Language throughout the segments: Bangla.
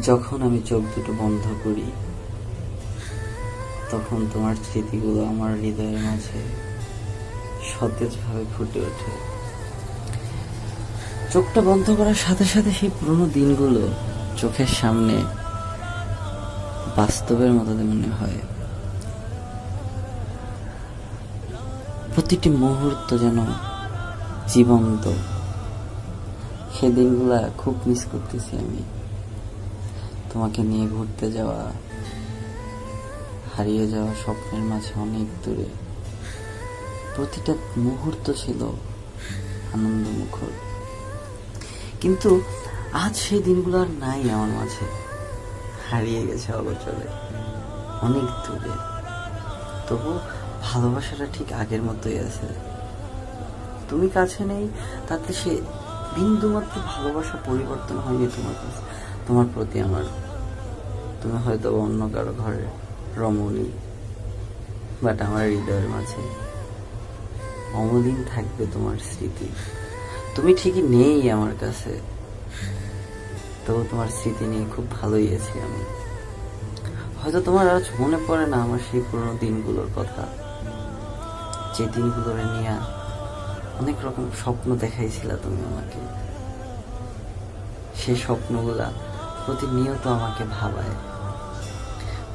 যখন আমি চোখ দুটো বন্ধ করি, তখন তোমার স্মৃতিগুলো আমার হৃদয়ের মাঝে সতেজভাবে ফুটে ওঠে। চোখটা বন্ধ করার সাথে সাথে সেই পুরোনো দিনগুলো চোখের সামনে বাস্তবের মতো মনে হয়। প্রতিটি মুহূর্ত যেন জীবন্ত। সে দিনগুলা খুব মিস করতেছি আমি। তোমাকে নিয়ে ঘুরতে যাওয়া, হারিয়ে যাওয়া স্বপ্নের মাঝে অনেক দূরে। প্রতিটা মুহূর্ত ছিল আনন্দমুখর। কিন্তু আজ সেই দিনগুলো আর নাই আমার মাঝে। হারিয়ে গেছে অগোচরে। অনেক দূরে। তবু ভালোবাসাটা ঠিক আগের মতোই আছে। তুমি কাছে নেই, তাতে সে বিন্দুমাত্র ভালোবাসা পরিবর্তন হয়নি তোমার কাছে। তোমার প্রতি আমার। তুমি হয়তো অন্য কারও ঘরে রমণী বাট আমার হৃদয়ের মাঝে অমলিন থাকবে তোমার স্মৃতি। তুমি ঠিকই নেই আমার কাছে, তবু তোমার স্মৃতি নিয়ে খুব ভালোই আছি আমি। হয়তো তোমার আজ মনে পড়ে না আমার সেই পুরোনো দিনগুলোর কথা। যে দিনগুলোর নিয়ে অনেক রকম স্বপ্ন দেখাইছিল তুমি আমাকে। সেই স্বপ্নগুলা প্রতিনিয়ত আমাকে ভাবায়।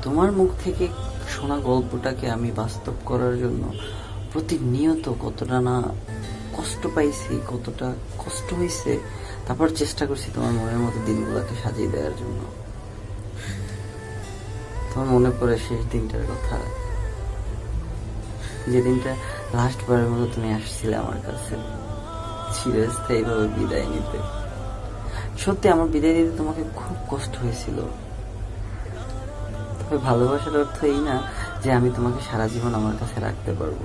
তোমার মুখ থেকে শোনা গল্পটাকে আমি বাস্তব করার জন্য প্রতিনিয়ত কতটা না কষ্ট পাইছি, কতটা কষ্ট হয়েছে তারপর চেষ্টা করছি তোমার মনের মতো দিনগুলোকে সাজিয়ে দেওয়ার জন্য। তোমার মনে পড়ে শেষ দিনটার কথা? যে দিনটা লাস্ট বারের মতো তুমি আসছিলে আমার কাছে। চিরস্থায়ীভাবে বিদায় নিতে। সত্যি আমার বিদায় দিতে তোমাকে খুব কষ্ট হয়েছিল। তবে ভালোবাসার অর্থ এই না যে আমি তোমাকে সারা জীবন আমার কাছে রাখতে পারব।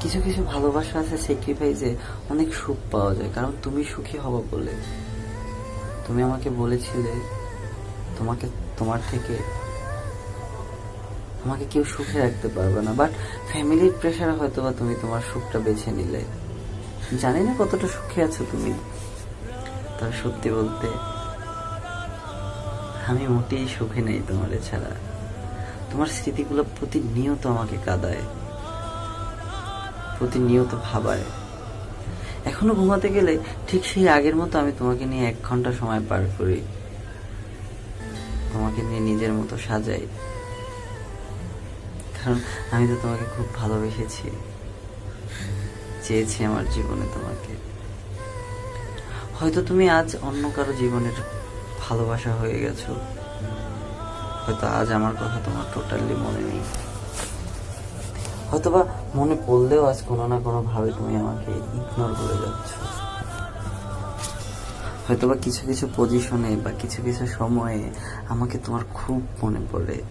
কিছু কিছু ভালোবাসা আছে স্যাক্রিফাইসে অনেক সুখ পাওয়া যায়, কারণ তুমি সুখী হবা বলে। তুমি আমাকে বলেছিলে, তোমাকে, তোমার থেকে আমাকে কেউ সুখে রাখতে পারবে না বাট ফ্যামিলির প্রেশারে হয়তো বা তুমি তোমার সুখটা বেছে নিলে। জানি না কতটা সুখে আছো তুমি। তবে সত্যি বলতে আমি মোটেই সুখে নেই তোমার ছাড়া তোমার স্মৃতিগুলো প্রতিনিয়ত আমাকে কাঁদায়, প্রতিনিয়ত ভাবায়। এখনও ঘুমাতে গেলে ঠিক সেই আগের মতো আমি তোমাকে নিয়ে এক ঘণ্টা সময় পার করি। তোমাকে নিয়ে নিজের মতো সাজাই। কারণ আমি তো তোমাকে খুব ভালোবেসেছি, চেয়েছি আমার জীবনে তোমাকে। হয়তো তুমি আজ অন্য কারও জীবনের ভালোবাসা হয়ে গেছো। হয়তো আজ আমার কথা তোমার টোটালি মনে নেই। হয়তোবা মনে পড়লেও আজ কোনো না কোনো ভাবে তুমি আমাকে ইগনোর করে যাচ্ছ। হয়তোবা কিছু কিছু পজিশনে বা কিছু কিছু সময়ে আমাকে তোমার খুব মনে পড়ে।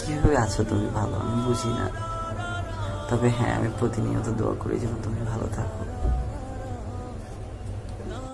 কীভাবে আছো তুমি ভালো? আমি বুঝি না। তবে হ্যাঁ আমি প্রতিনিয়ত দোয়া করি যেন তুমি ভালো থাকো।